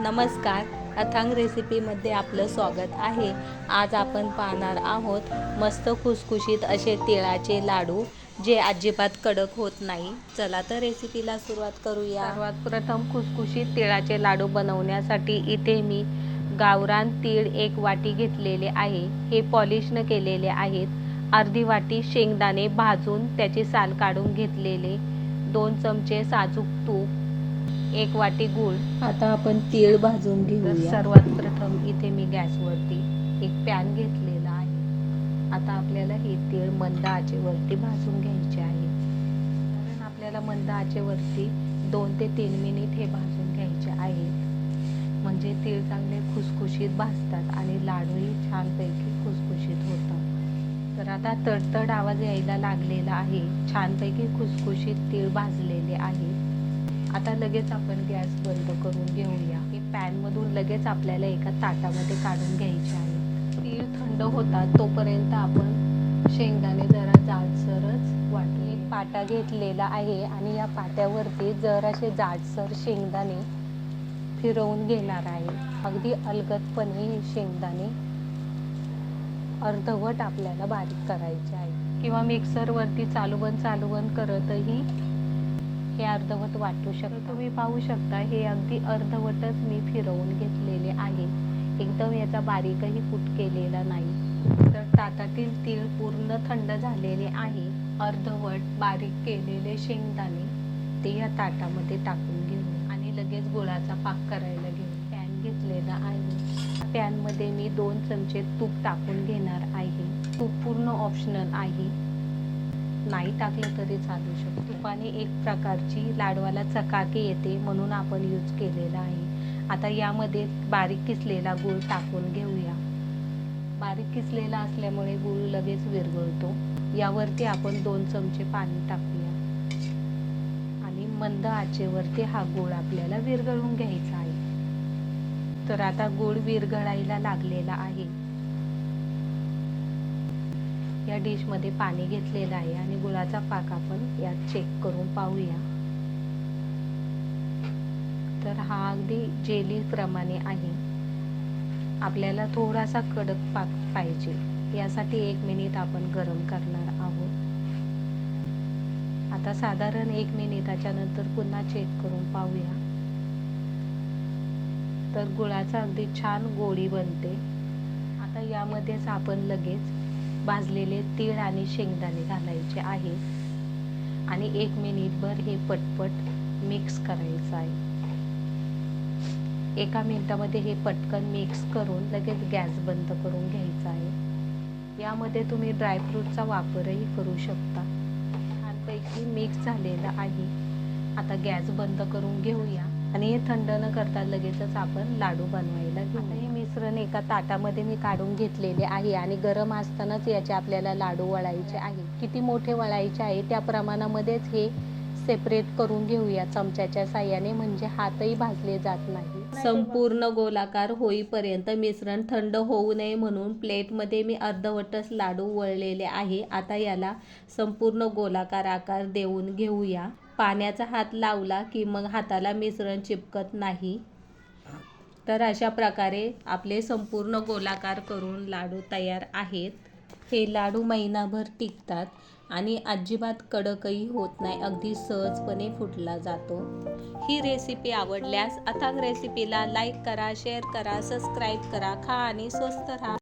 नमस्कार. अथांग रेसिपीमध्ये आपलं स्वागत आहे. आज आपण पाहणार आहोत मस्त खुसखुशीत असे तिळाचे लाडू जे अजिबात कडक होत नाही. चला तर रेसिपीला सुरुवात करूया. सर्वात प्रथम खुसखुशीत तिळाचे लाडू बनवण्यासाठी इथे मी गावरान तीळ एक वाटी घेतलेले आहे. हे पॉलिश न केलेले आहेत. अर्धी वाटी शेंगदाणे भाजून त्याची साल काढून घेतलेले. दोन चमचे साजूक तूप. एक वाटी गूळ. आता आपण तीळ भाजून घेऊ सर्वात प्रथम इथे मी गॅसवरती एक पॅन घेतलेला आहे. आता आपल्याला हे तीळ मंद आचेवरती भाजून घ्यायचे आहे. कारण आपल्याला मंद आचेवरती दोन ते तीन मिनिट हे भाजून घ्यायचे आहेत म्हणजे तीळ चांगले खुसखुशीत भाजतात आणि लाडूही छानपैकी खुसखुशीत होतात. तर आता तडतड आवाज यायला लागलेला आहे. छानपैकी खुसखुशीत तीळ भाजलेले आहे. आता लगेच आपण गॅस बंद करून घेऊया. हे पॅनमधून लगेच आपल्याला एका ताटामध्ये काढून घ्यायचे आहे. तीळ थंड होतात तोपर्यंत आपण शेंगदाणे जरा जाडसरच वाटले. एक पाटा घेतलेला आहे आणि या पाट्यावरती जरासे जाडसर शेंगदाणे फिरवून घेणार आहे. अगदी अलगदपणे हे शेंगदाणे अर्धवट आपल्याला बारीक करायचे आहे. किंवा मिक्सरवरती चालवण चालवण करतही हे अर्धवट वाटू शकतं. तुम्ही पाहू शकता हे अगदी अर्धवटच मी फिरवून घेतलेले आहे. एकदम याचा बारीकही फूट केलेला नाही. तर ताटातील तीळ पूर्ण थंड झालेले आहे. अर्धवट बारीक केलेले शेंगदाणे ते या ताटामध्ये टाकून घेऊ आणि लगेच गुळाचा पाक करायला घेऊ पॅन घेतलेला आहे. पॅनमध्ये मी दोन चमचे तूप टाकून घेणार आहे. तूप पूर्ण ऑप्शनल आहे. नाही टाकलं तरी चालू शकतो. तुपाने एक प्रकारची लाडवाला चकाकी येते म्हणून आपण यूज केलेला आहे. आता यामध्ये बारीक किसलेला गूळ टाकून घेऊया. बारीक किसलेला असल्यामुळे गूळ लगेच विरघळतो. यावरती आपण दोन चमचे पाणी टाकूया. आणि मंद आचेवरती हा गूळ आपल्याला विरघळून घ्यायचा आहे. तर आता गूळ विरघळायला लागलेला आहे. या डिशमध्ये पाणी घेतलेलं आहे आणि गुळाचा पाक आपण यात चेक करून पाहूया. तर हा अगदी जेली प्रमाणे आहे. आपल्याला थोडासा कडक पाक पाहिजे. यासाठी एक मिनिट आपण गरम करणार आहोत. आता साधारण एक मिनिटाच्या नंतर पुन्हा चेक करून पाहूया. तर गुळाचा अगदी छान गोळी बनते. आता यामध्येच आपण लगेच भाजलेले तीळ आणि शेंगदाणे घालायचे आहे. आणि एक मिनिटभर हे पटपट मिक्स करायचं आहे. एका मिनिटामध्ये हे पटकन मिक्स करून लगेच गॅस बंद करून घ्यायचा आहे. यामध्ये तुम्ही ड्रायफ्रूटचा वापरही करू शकता. छानपैकी मिक्स झालेलं आहे. आता गॅस बंद करून घेऊया. आणि हे थंड न करता लगेचच आपण लाडू बनवायला घेऊ मिश्रण एका ताटामध्ये मी काढून घेतलेले आहे आणि गरम असतानाच याचे आपल्याला लाडू वळायचे आहे. किती मोठे वळायचे आहे त्या प्रमाणामध्येच हे सेपरेट करून घेऊया. चमच्याच्या साह्याने म्हणजे हातही भाजले जात नाही. संपूर्ण गोलाकार होईपर्यंत मिश्रण थंड होऊ नये म्हणून प्लेटमध्ये मी अर्धवटच लाडू वळलेले आहे. आता याला संपूर्ण गोलाकार आकार देऊन घेऊया. पाण्याचा हात लावला की मग हाताला मिश्रण चिपकत नाही. तर अशा प्रकारे आपले संपूर्ण गोलाकार करून लाडू तयार आहेत. हे लाडू महिनाभर टिकतात आणि अजिबात कडकही होत नाही अगदी सहजपणे फुटला जातो. ही रेसिपी आवडल्यास अथांग रेसिपीला लाईक करा शेअर करा सबस्क्राईब करा खा आणि स्वस्त राहा.